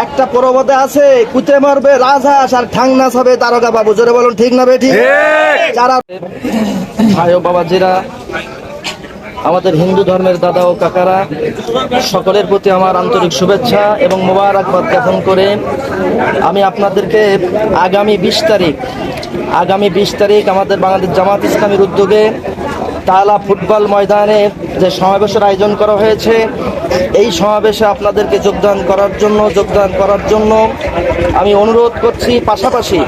একটা প্রবাদে আছে কুতে মারবে রাজহাঁস আর ঠাংনাস হবে তারকা বাবু। জোরে বলুন ঠিক না বেঠিক যারা ভাই ও বাবাজিরা আমাদের হিন্দু ধর্মের দাদা ও কাকারা সকলের প্রতি আমার আন্তরিক শুভেচ্ছা এবং মোবারকবাদ জ্ঞাপন করে আমি আপনাদেরকে আগামী বিশ তারিখ আগামী বিশ তারিখ আমাদের বাংলাদেশ জামাত ইসলামের উদ্যোগে তালা ফুটবল ময়দানে যে সমাবেশের আয়োজন করা হয়েছে, এই সমাবেশে আপনাদেরকে যোগদান করার জন্য, যোগদান করার জন্য আমি অনুরোধ করছি। পাশাপাশি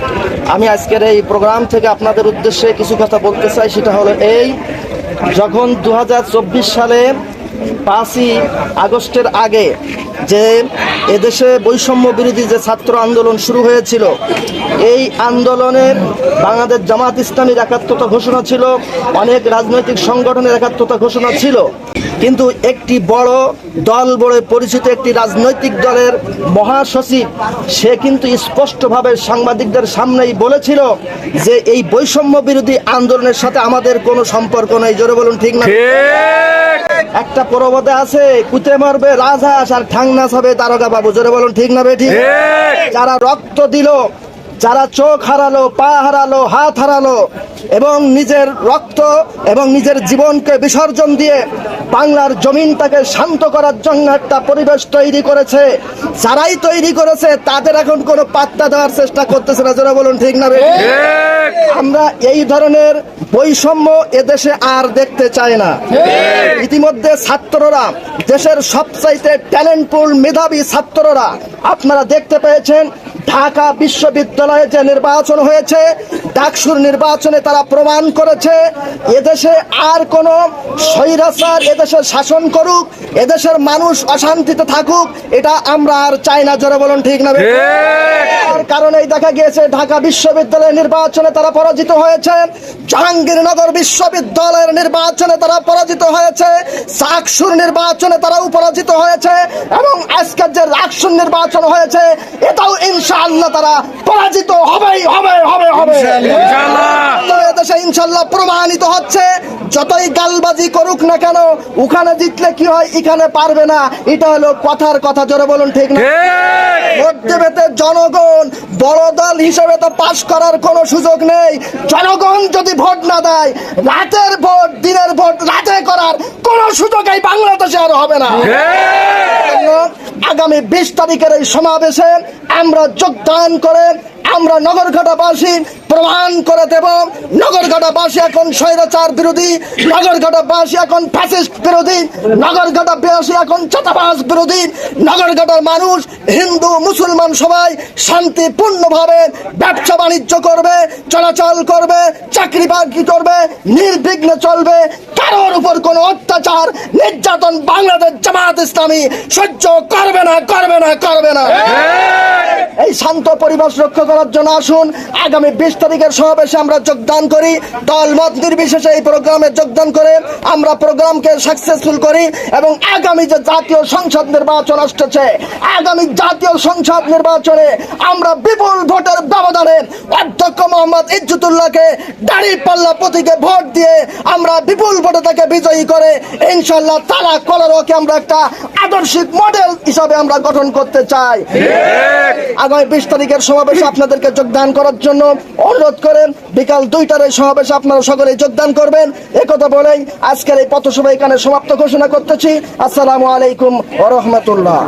আমি আজকের এই প্রোগ্রাম থেকে আপনাদের উদ্দেশ্যে কিছু কথা বলতে চাই, সেটা হলো এই, যখন দু হাজার চব্বিশ সালে পাঁচই আগস্টের আগে যে এদেশে বৈষম্য বিরোধী যে ছাত্র আন্দোলন শুরু হয়েছিল এই আন্দোলনে বাংলাদেশ জামাত ইসলামীর একাত্মতা ঘোষণা ছিল অনেক রাজনৈতিক সংগঠনের একাত্মতা ঘোষণা ছিল। কিন্তু একটি বড় দল বলে পরিচিত একটি রাজনৈতিক দলের মহাসচিব সে কিন্তু স্পষ্টভাবে সাংবাদিকদের সামনেই বলেছিল যে এই বৈষম্য বিরোধী আন্দোলনের সাথে আমাদের কোনো সম্পর্ক নেই। জোরে বলুন ঠিক না? একটা প্রবাদে আছে কুতে মারবে রাজহাঁস আর ঠাংনাস হবে তারকা বাবু জোরে বলুন ঠিক না বেঠিক যারা রক্ত দিল যারা চোখ হারালো পা হারালো হাত হারালো এবং নিজের রক্ত এবং নিজের জীবনকে বিসর্জন দিয়ে বাংলার জমিনটাকে শান্ত করার জন্য একটা পরিবেশ তৈরি করেছে। যারাই তৈরি করেছে তাদের এখন কোনো পাত্তা দেওয়ার চেষ্টা করতেছে না। যারা বলুন ঠিক না? আমরা এই ধরনের বৈষম্য এদেশে আর দেখতে চাই না। ইতিমধ্যে ছাত্ররা দেশের সবচাইতে ট্যালেন্টফুল মেধাবী ছাত্ররা আপনারা দেখতে পেয়েছেন ঢাকা বিশ্ববিদ্যালয়ে যে নির্বাচন হয়েছে ডাকসুর নির্বাচনে তারা প্রমাণ করেছে, এদেশে আর কোনো স্বৈরাচার এদেশের শাসন করুক, এদেশের মানুষ অশান্তিতে থাকুক, এটা আমরা আর চাই না। জোরে বলুন, ঠিক না তার কারণেই দেখা গিয়েছে ঢাকা বিশ্ববিদ্যালয়ের নির্বাচনে তারা পরাজিত হয়েছে জাহাঙ্গীরনগর বিশ্ববিদ্যালয়ের নির্বাচনে তারা পরাজিত হয়েছে। সাকসুর নির্বাচনে তারাও পরাজিত হয়েছে এবং আজকের যে রাকসুর নির্বাচন হয়েছে এটাও ইনশাআল্লাহ তারা পরাজিত হবেই হবে হবে হবে। তো এদেশে ইনশাল্লাহ প্রমাণিত হচ্ছে যতই গালবাজি করুক না কেন ওখানে জিতলে কি হয় এখানে পারবে না এটা হলো কথার কথা জোরে বলুন ঠিক না? দেবে জনগণ বড় দল হিসেবে তো পাশ করার কোনো সুযোগ নেই। জনগণ যদি ভোট না দেয় রাতের ভোট দিনের ভোট রাতে করার কোনো সুযোগ এই বাংলাদেশে আর হবে না। আগামী বিশ তারিখের এই সমাবেশে আমরা যোগদান করে আমরা নগরঘাটাবাসী প্রমাণ করে দেব। নগরঘাটাবাসী এখন স্বৈরাচার বিরোধী নগরঘাটাবাসী এখন ফ্যাসিস্ট বিরোধী নগরঘাটাবাসী এখন চাতাবাস বিরোধী নগরঘাটার মানুষ হিন্দু, মুসলমান সবাই শান্তিপূর্ণভাবে ব্যবসা বাণিজ্য করবে, চলাচল করবে, চাকরি বাকরি করবে, নির্বিঘ্নে চলবে। কারোর উপর কোনো অত্যাচার, নির্যাতন বাংলাদেশ জামাত ইসলামী সহ্য করবে না করবে না করবে না। এই শান্ত পরিবেশ রক্ষা করার জন্য আসুন। আগামী বিশ তারিখের সমাবেশে আমরা যোগদান করি। দল মত নির্বিশেষে এই প্রোগ্রামে যোগদান করে আমরা প্রোগ্রামকে সাকসেসফুল করি এবং আগামী যে জাতীয় সংসদ নির্বাচন আসতেছে, আগামী জাতীয় সংসদ নির্বাচনে আমরা বিপুল ভোটের ব্যবধানে অধ্যক্ষ মোহাম্মদ ইজ্জতুল্লাহকে দাড়ি পাল্লা প্রতীকে ভোট দিয়ে আমরা বিপুল ভোটে তাকে বিজয়ী করে ইনশাল্লাহ তারা কলারকে আমরা একটা আদর্শিক মডেল হিসাবে আমরা গঠন করতে চাই। আগামী বিশ তারিখের সমাবেশে আপনাদেরকে যোগদান করার জন্য অনুরোধ করেন বিকাল দুইটার এই সমাবেশে আপনারা সকলে যোগদান করবেন। একথা বলেই আজকের এই পথসভা এখানে সমাপ্ত ঘোষণা করতেছি। আসসালামু আলাইকুম ওরহমতুল্লাহ